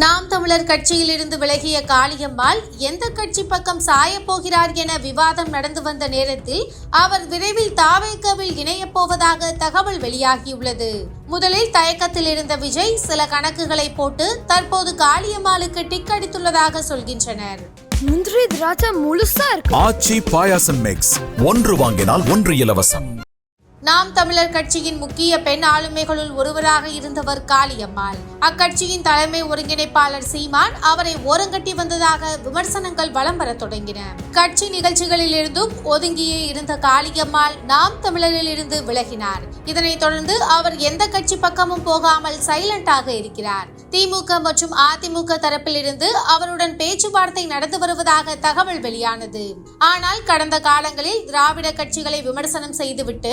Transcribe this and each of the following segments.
நாம் தமிழர் கட்சியிலிருந்து விலகிய காளியம்மாள் எந்த கட்சி பக்கம் சாயப் போகிறார் என விவாதம் நடந்து வந்த நேரத்தில் அவர் விரைவில் தாவேக்கவில் இணையப் போவதாக தகவல் வெளியாகியுள்ளது. முதலில் தயக்கத்தில் இருந்த விஜய் சில கணக்குகளை போட்டு தற்போது காளியம்மாளுக்கு டிக் அடித்துள்ளதாக சொல்கின்றனர். முந்திரி திராட்சை முழுசா இருக்கு. ஆச்சி பாயாசம் மிக்ஸ் ஒன்று வாங்கினால் ஒன்று இலவசம். நாம் தமிழர் கட்சியின் முக்கிய பெண் ஆளுமைகளுள் ஒருவராக இருந்தவர் காளியம்மாள். அக்கட்சியின் தலைமை ஒருங்கிணைப்பாளர் சீமான் அவரை ஓரங்கட்டி வந்ததாக விமர்சனங்கள் வலம் வரத் தொடங்கின. கட்சி நிகழ்ச்சிகளில் இருந்தும் ஒதுங்கியே இருந்த காளியம்மாள் நாம் தமிழரில் இருந்து விலகினார். இதனைத் தொடர்ந்து அவர் எந்த கட்சி பக்கமும் போகாமல் சைலண்டாக இருக்கிறார். திமுக மற்றும் அதிமுக தரப்பிலிருந்து அவருடன் பேச்சுவார்த்தை நடந்து வருவதாக தகவல் வெளியானது. ஆனால் கடந்த காலங்களில் திராவிட கட்சிகளை விமர்சனம் செய்துவிட்டு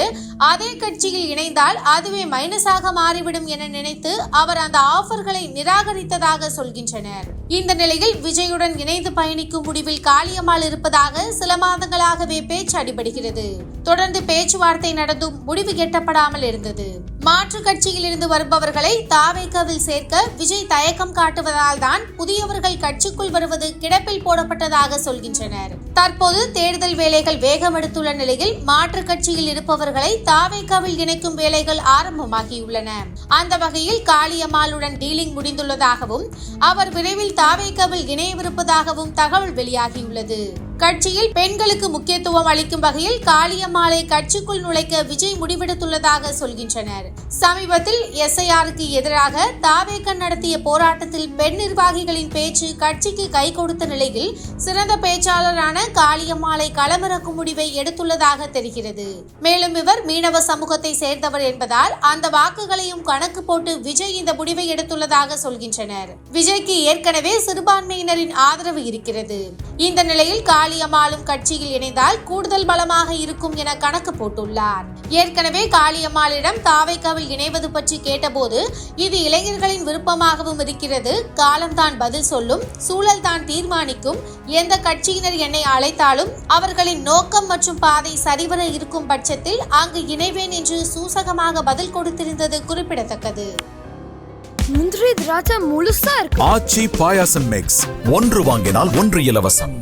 அதே கட்சியில் இணைந்தால் அதுவே மைனஸாக மாறிவிடும் என நினைத்து அவர் அந்த ஆஃபர்களை நிராகரித்ததாக சொல்கின்றனர். இந்த நிலையில் விஜயுடன் இணைந்து பயணிக்கும் முடிவில் காளியம்மாள் இருப்பதாக சில மாதங்களாகவே பேச்சு அடிபடுகிறது. தொடர்ந்து பேச்சுவார்த்தை நடந்தும் முடிவு எட்டப்படாமல் இருந்தது. மாற்று கட்சியில் இருந்து வருபவர்களை தாவேக்காவில் சேர்க்க விஜய் தயக்கம் காட்டுவதால் தான் புதியவர்கள் கட்சிக்குள் வருவது கிடப்பில் போடப்பட்டதாக சொல்கின்றனர். தற்போது தேர்தல் வேலைகள் வேகமெடுத்துள்ள நிலையில் மாற்று கட்சியில் இருப்பவர்களை தாவேக்காவில் இணைக்கும் வேலைகள் ஆரம்பமாகியுள்ளன. அந்த வகையில் காளியம்மாளுடன் டீலிங் முடிந்துள்ளதாகவும் அவர் விரைவில் தாவேக்காவில் இணையவிருப்பதாகவும் தகவல் வெளியாகியுள்ளது. கட்சியில் பெண்களுக்கு முக்கியத்துவம் அளிக்கும் வகையில் காளியம்மாளை கட்சிக்குள் நுழைக்க விஜய் முடிவெடுத்துள்ளதாக சொல்கின்றனர். சமீபத்தில் எஸ்ஐஆருக்கு எதிராக தாவேக்கன் நடத்திய போராட்டத்தில் பெண் நிர்வாகிகளின் பேச்சு கட்சிக்கு கை கொடுத்த நிலையில் சிறந்த பேச்சாளரான காளியம்மாளை களமிறக்கும் முடிவை எடுத்துள்ளதாக தெரிகிறது. மேலும் இவர் மீனவ சமூகத்தை சேர்ந்தவர் என்பதால் அந்த வாக்குகளையும் கணக்கு போட்டு விஜய் இந்த முடிவை எடுத்துள்ளதாக சொல்கின்றனர். விஜய்க்கு ஏற்கனவே சிறுபான்மையினரின் ஆதரவு இருக்கிறது. இந்த நிலையில் காளியம்மாளும் கட்சியில் இணைந்தால் கூடுதல் பலமாக இருக்கும் என கணக்கு போட்டுள்ளார். ஏற்கனவே காளியம்மாளிடம் தாவைக்காவில் இணைவது பற்றி கேட்டபோது இது இளைஞர்களின் விருப்பமாகவும் இருக்கிறது காலம்தான் பதில் சொல்லும் சூழல் தான் தீர்மானிக்கும் எந்த கட்சியினர் என்னை அழைத்தாலும் அவர்களின் நோக்கம் மற்றும் பாதை சரிவர இருக்கும் பட்சத்தில் அங்கு இணைவேன் என்று சூசகமாக பதில் கொடுத்திருந்தது குறிப்பிடத்தக்கது. முந்திரி திராட்சை முழுசா இருக்கு. ஆச்சி பாயாசம் மிக்ஸ் ஒன்று வாங்கினால் ஒன்று இலவசம்.